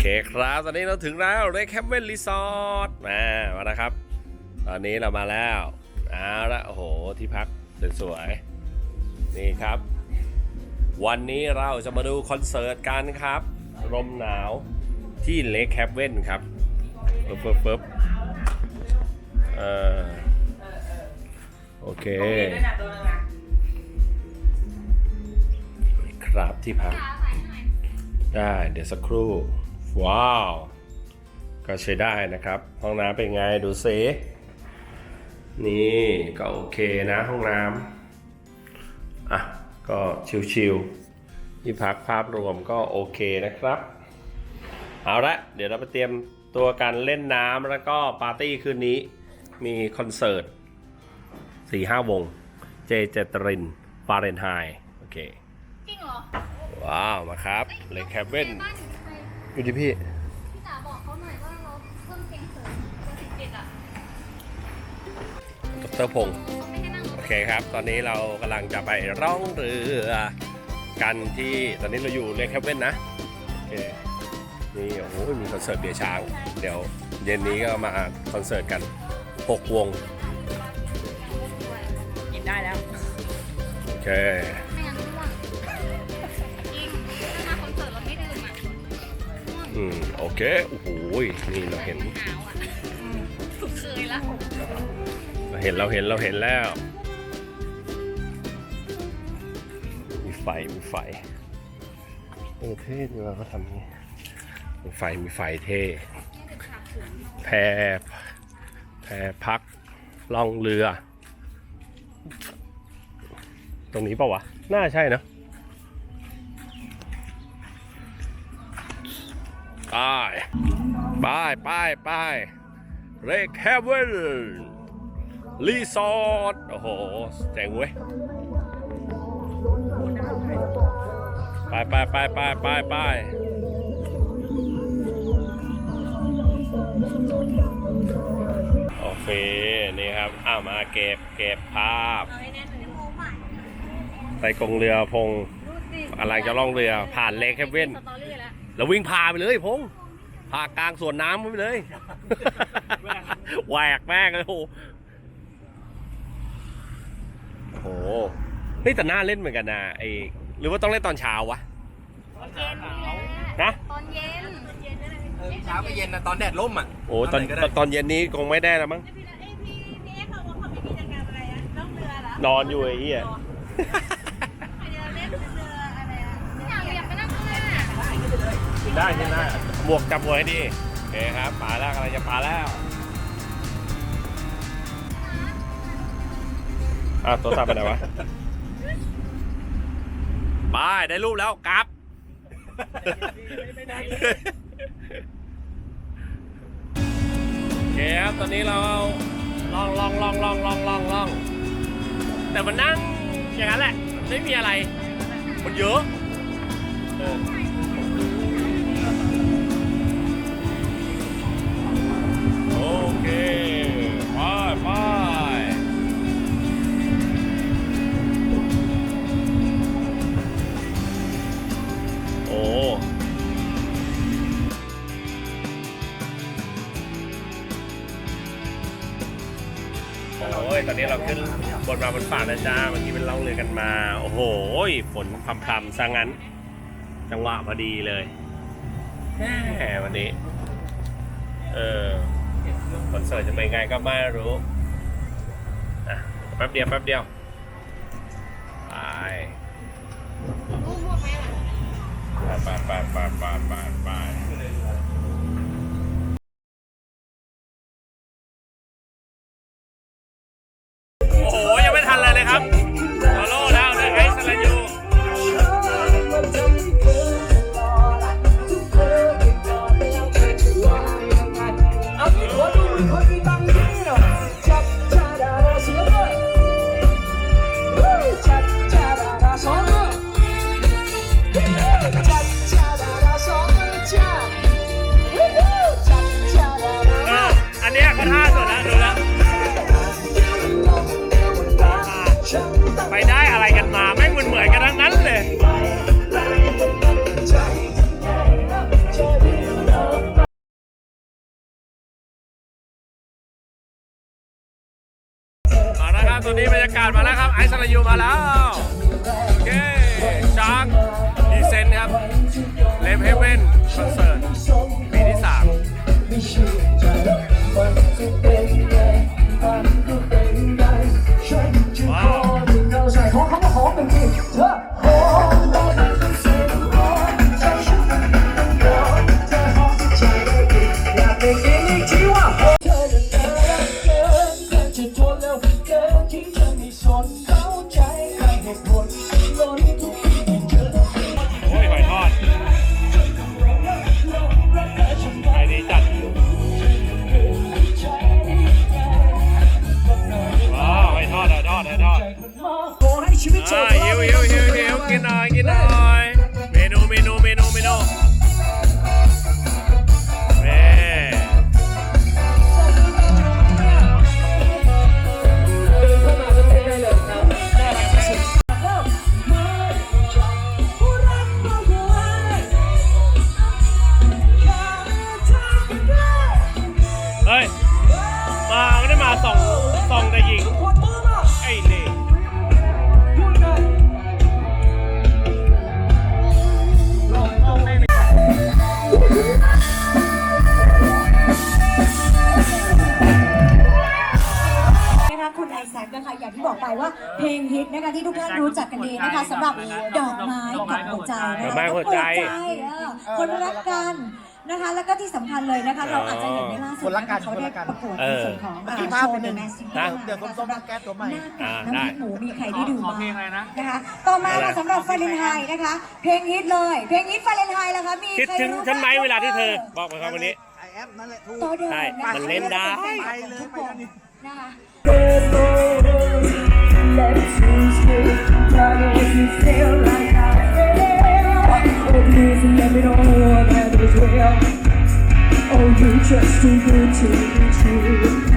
เคครับ ตอนนี้เราถึงแล้วเรคแคปเวนรีสอร์ทมามาแล้วครับ ตอนนี้เรามาแล้วเอาละโอ้โห ที่พักสวยๆนี่ครับ วันนี้เราจะมาดูคอนเสิร์ตกันครับลมหนาวที่เลคแคปเวนครับปึ๊บปึ๊บปึ๊บเออโอเค ครับที่พักได้เดี๋ยวสักครู่ ว้าว ก็ใช้ได้นะครับ ห้องน้ำเป็นไงดูซินี่ก็โอเคนะห้องน้ำอะก็ชิวๆที่พักภาพรวมก็โอเคนะครับ เอาละเดี๋ยวเราไปเตรียมตัวกันเล่นน้ำแล้วก็ปาร์ตี้คืนนี้มีคอนเสิร์ตสี่ห้าวง เจเจตรินฟาเรนไฮโอเค จริงเหรอ ว้าว มาครับ เลคแคปเว่นบ้าน อยู่ใครอยู่ที่พี่ พี่จ๋าบอกเขาหน่อยว่าเราเพิ่มเพลงเสริมเบอร์สิบเจ็ดอะดรพงศ์ไม่ให้นั่งโอเคครับ ตอนนี้เรากำลังจะไปร่องเรือกันที่ตอนนี้เราอยู่เลคแคปเว่นนะโอเคนี่โอ้โหมีคอนเสิร์ตเบียร์ช้าง เดี๋ยวเย็นนี้ก็มาคอนเสิร์ตกัน 6 วง กินได้แล้ว โอเค อืมโอเค โอ้โหนี่เราเห็นหนาวอะเคยละเราเห็นเราเห็นเราเห็นแล้ว มีไฟมีไฟเออเท่ดีว่าเขาทำอย่างนี้มีไฟมีไฟเท่แพแพพักล่องเรือ ตรงนี้ปะวะ น่าใช่นะ ไปไปไปไปเรคแฮเวนรีสอร์ทโอ้โหเจ๋งเว้ยไปไปไปไปไปไปโอเค นี่ครับอ้ามาเก็บเก็บภาพไว้แน่นเลยโมใหม่ไปกงเรือพงอะไรจะล่องเรือผ่านเลคแคเว่น แล้วแล้ววิ่งพาไปเลยพงพากลางสวนน้ำไปเลยแหวกแม่งเลยโอ้โหโอ้โหเฮ้ยแต่น่าเล่นเหมือนกันนะไอหรือว่าต้องเล่นตอนเช้าวะเย็นนี่แหละนะตอนเย็นเย็นนั่นแหละเออเช้าก็เย็นนะตอนแดดร่มอะโอ้ตอนไหก็ได้ตอนเย็นนี้คงไม่ได้แล้วมั้งพี่ละเอ้ยพี่พี่เขาบอกเขาไม่มีกิจกรรมอะไรอะล่องเรือเหรอนอนอยู่ไอ้เหี้ย ได้ใช่ไหมหมวกจับหัวให้ดีโอเคครับปลาแล้วกำลังจะปลาแล้วอะตัวตับไปไหนวะบายได้รูปแล้วกลับโอเคครับตอนนี้เราลองลองลองลองลองลองลองแต่มันนั่งอย่างนั้นแหละ ไม่มีอะไร มันเยอะ นี้เราขึ้นบนมาบนฝั่งแล้วจ้าเมื่อกี้เป็นล่องเรือกันมา โอ้โหฝนพรำๆซะงั้น จังหวะพอดีเลยแหมวันนี้ เออคอนเสิร์ตจะเป็นไงก็ไม่รู้อะแป๊บเดียวแป๊บเดียวไปไปไปไปไปไปไป หิ เพลงฮิตนะคะที่ทุกท่านรู้จักกันดีนะคะสำหรับดอกไม้กับหัวใจนะดอกคะไม้หัวใจเออคนรักกันนะคะ แล้วก็ที่สำคัญเลยนะคะ เราอาจจะเห็นในล่าสุดคนรักกันเขาได้ประกวดเอในอส่วนของเมื่อกี้ภาพเป็นหนึ่งแมสซิ่งนะเดี๋ยวส้มๆมาแก้ตัวใหม่หน้ากากอ่าได้น้ำพริกหมูมีใครได้ดูขอบ้างเพลงอะไรนะนะคะ ต่อมาอะไรค่ะสำหรับฟาเรนไฮต์นะคะ เพลงฮิตเลย เพลงฮิตฟาเรนไฮต์ล่ะคะมีคิดใครถึงรู้ฉันไหมบ้งเวลาที่เธอ บอกมาครับวันนี้ไอแอปนั่นแหละถูกตัวเดิมใช่นะคะมันเล่นได้ไปเลยทุกคนนะคะ feel like I feel. Oh, please let me know real. Oh, you just too good to be true.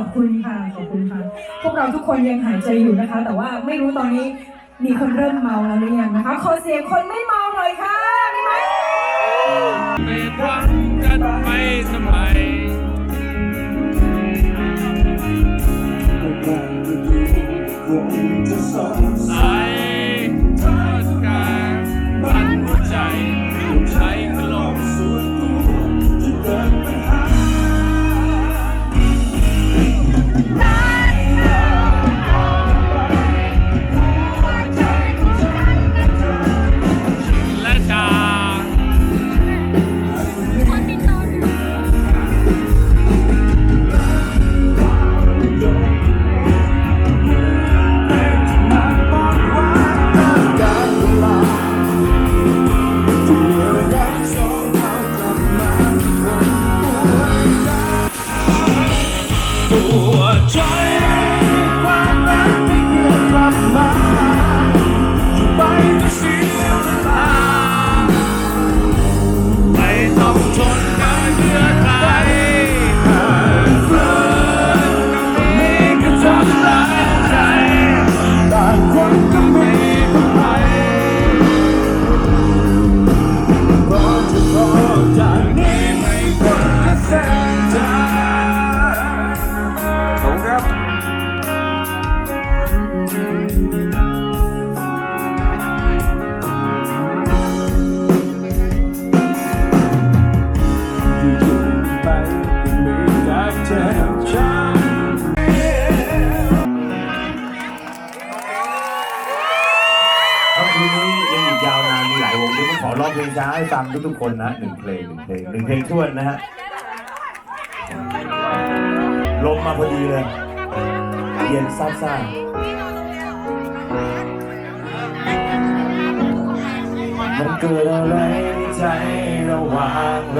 อบคุณค่ะขอบคุณค่ะพวกเราทุกคนยังหายใจอยู่นะคะ แต่ว่าไม่รู้ตอนนี้มีคนเริ่มเมาแล้วหรือยังนะคะ ขอเสียงคนไม่เมาหน่อยค่ะมีไหมเป็นวังกันไปสมัยสายทอดกางบันหัวใจใช้กล ทุกๆคนนะหนึ่งเพลงหนึ่งเพลงหนึ่งเพลงท้วนนะฮะลมมาพอดีเลยเย็นซ่าซ่ามันเกิดอะไรในใจระหว่างเรา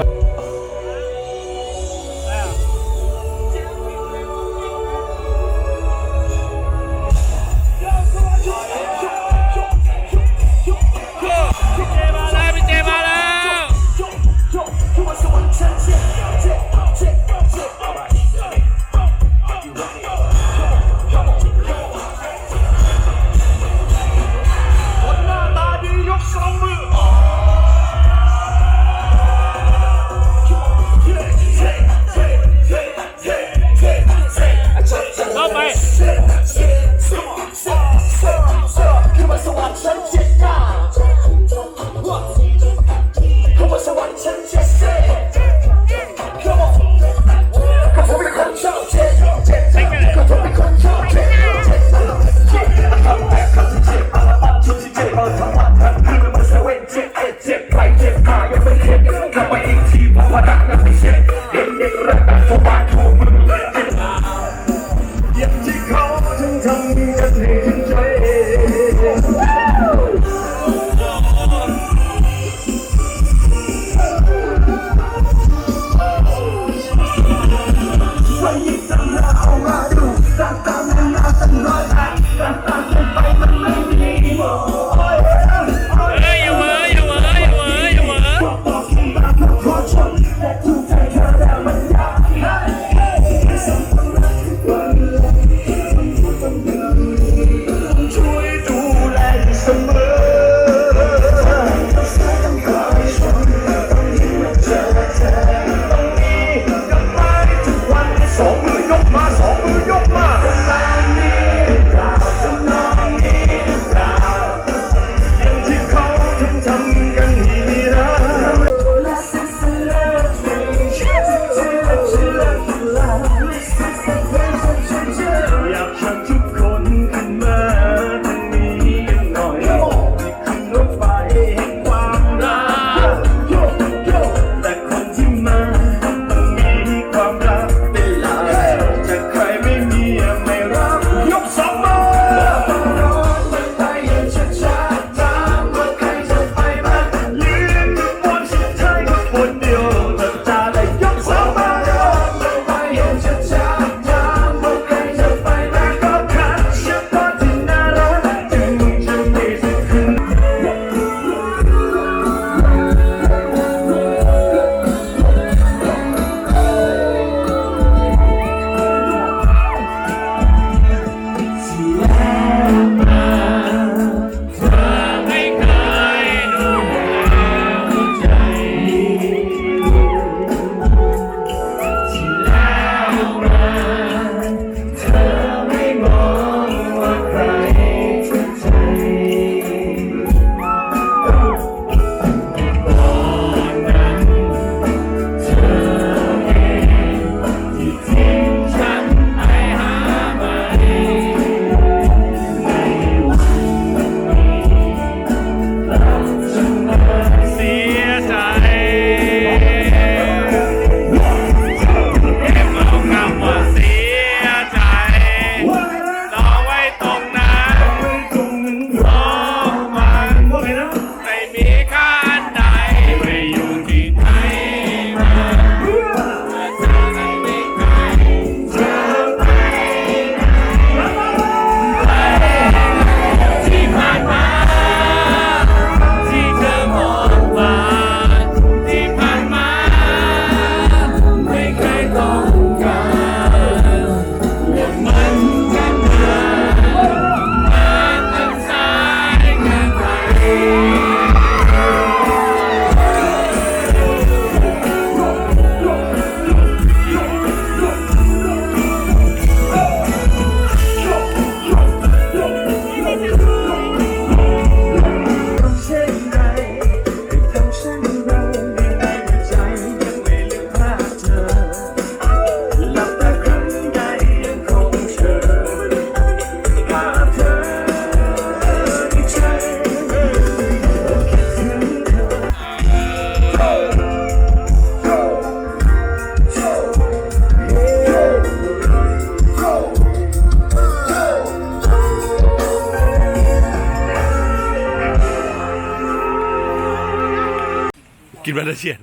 นาเชียน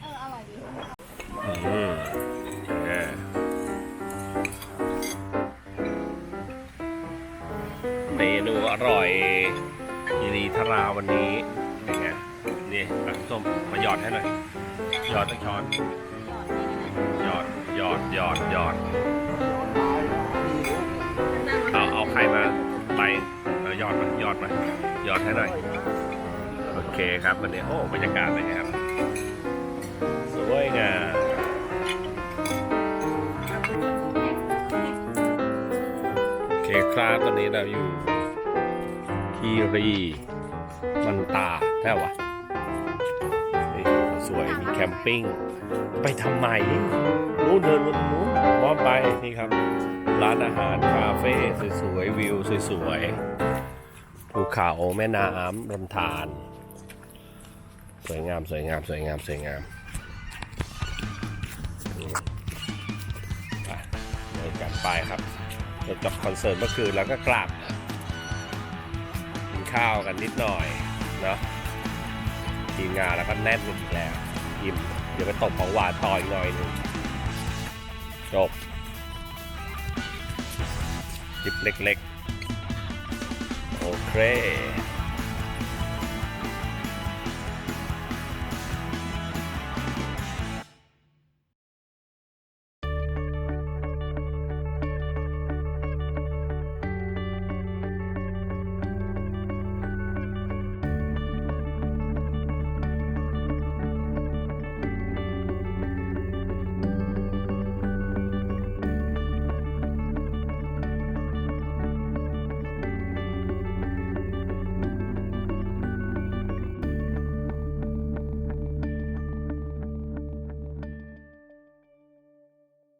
เอออร่อยดีอืมเออเมนูอร่อยยีรีทราวันนี้เป็นไงนี่ตักส้มมาหยอดให้หน่อยหยอดสักช้อนหยอดหยอดหยอดหยอดเอาเอาไข่มาไปเออหยอดมาหยอดมาหยอดให้หน่อย คครับวันนี้โอ้บรรยากาศเป็นไงครับ สวยงามโอเคครับตอนนี้เราอยู่คีรีมันตาแท่วะสวยมีแคมปิ้ง ไปทำไมนู้นเดินนู้นนู้นมอมไปนี่ครับ ร้านอาหารคาเฟ่สวยๆวิวสวยๆภูเขาแม่น้ำลำธาร สวยงามสวยงามสวยงามสวยงามไปเลยกันไปครับจบคอนเสิร์ตเมื่อคืนแล้วก็กลับกินข้าวกันนิดหน่อยเนาะทีมงานแล้วก็แน่นกันอีกแล้วอิ่มเดี๋ยวไปตบของหวานต่ออีกหน่อยหนึ่งจบคลิปเล็กๆ โอเค